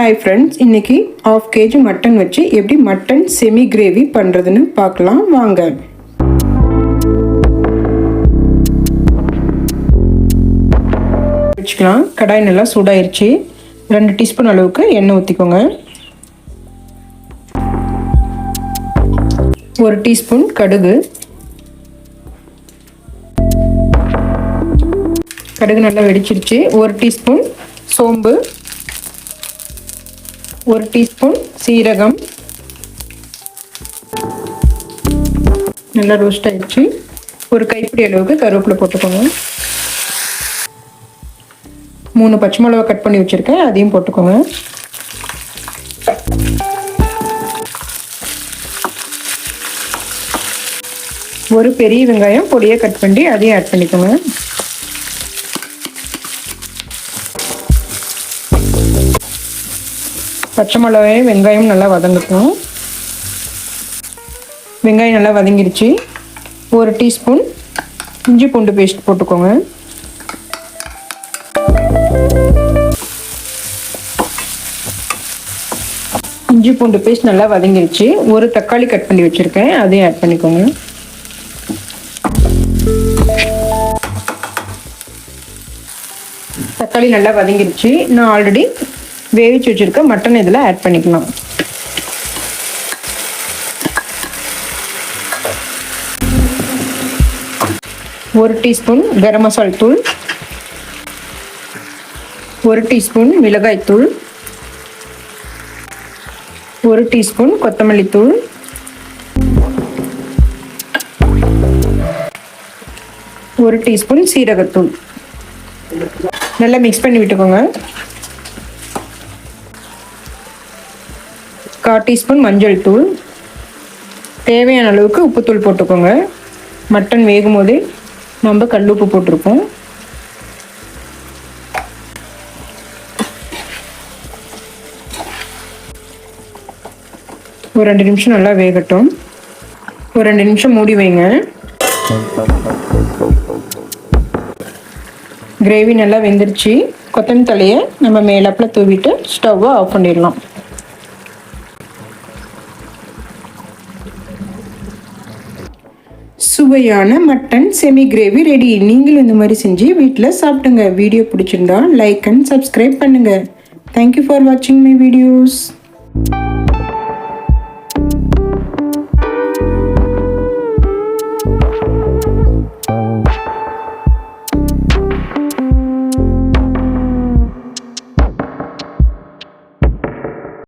Hi friends இன்னைக்கு half KG mutton வச்சு எப்படி மட்டன் செமி கிரேவி பண்ணுறதுன்னு பார்க்கலாம் வாங்க. வச்சுக்கலாம். கடாய் நல்லா சூடாயிருச்சு. ரெண்டு டீஸ்பூன் அளவுக்கு எண்ணெய் ஊற்றிக்கோங்க ஒரு டீஸ்பூன் கடுகு. கடுகு நல்லா வெடிச்சிருச்சு. ஒரு டீஸ்பூன் சோம்பு. ஒரு டீஸ்பூன் சீரகம். நல்லா ரோஸ்ட் ஆயிடுச்சு. ஒரு கைப்பிடி அளவுக்கு கருவேப்பிலை போட்டுக்கோங்க. மூணு பச்சை மிளகா கட் பண்ணி வச்சுருக்கேன். அதையும் போட்டுக்கோங்க. ஒரு பெரிய வெங்காயம் பொடியை கட் பண்ணி அதையும் ஆட் பண்ணிக்கோங்க. பச்சை மிளகாயும் வெங்காயம் நல்லா வதங்கட்டும். வெங்காயம் நல்லா வதங்கிடுச்சு. ஒரு டீஸ்பூன் இஞ்சி பூண்டு பேஸ்ட் போட்டுக்கோங்க. இஞ்சி பூண்டு பேஸ்ட் நல்லா வதங்கிடுச்சு. ஒரு தக்காளி கட் பண்ணி வச்சுருக்கேன். அதையும் ஆட் பண்ணிக்கோங்க. தக்காளி நல்லா வதங்கிடுச்சு. நான் ஆல்ரெடி வேவிச்சு வச்சுருக்க மட்டன் இதில் ஆட் பண்ணிக்கலாம் ஒரு டீஸ்பூன் கரம் மசால் தூள். ஒரு டீஸ்பூன் மிளகாய் தூள். ஒரு டீஸ்பூன் கொத்தமல்லி தூள். ஒரு டீஸ்பூன் சீரகத்தூள். நல்லா மிக்ஸ் பண்ணி விட்டுக்கோங்க. கால் டீஸ்பூன் மஞ்சள் தூள். தேவையான அளவுக்கு உப்புத்தூள் போட்டுக்கோங்க. மட்டன் வேகும் போதே நம்ம கல் உப்பு போட்டிருக்கோம் ஒரு ரெண்டு நிமிஷம் நல்லா வேகட்டும். ஒரு ரெண்டு நிமிஷம் மூடி வைங்க. கிரேவி நல்லா வெந்துருச்சு. கொத்தமல்லி தலையை நம்ம மேலப்பில் தூவிட்டு ஸ்டவ்வை ஆஃப் பண்ணிடலாம். சுவையான மட்டன் செமி கிரேவி ரெடி நீங்களும் இந்த மாதிரி செஞ்சு வீட்டில் சாப்பிடுங்க. வீடியோ பிடிச்சிருந்தா லைக் அண்ட் சப்ஸ்கிரைப் பண்ணுங்கள் தேங்க்யூ ஃபார் வாட்சிங் மை வீடியோஸ்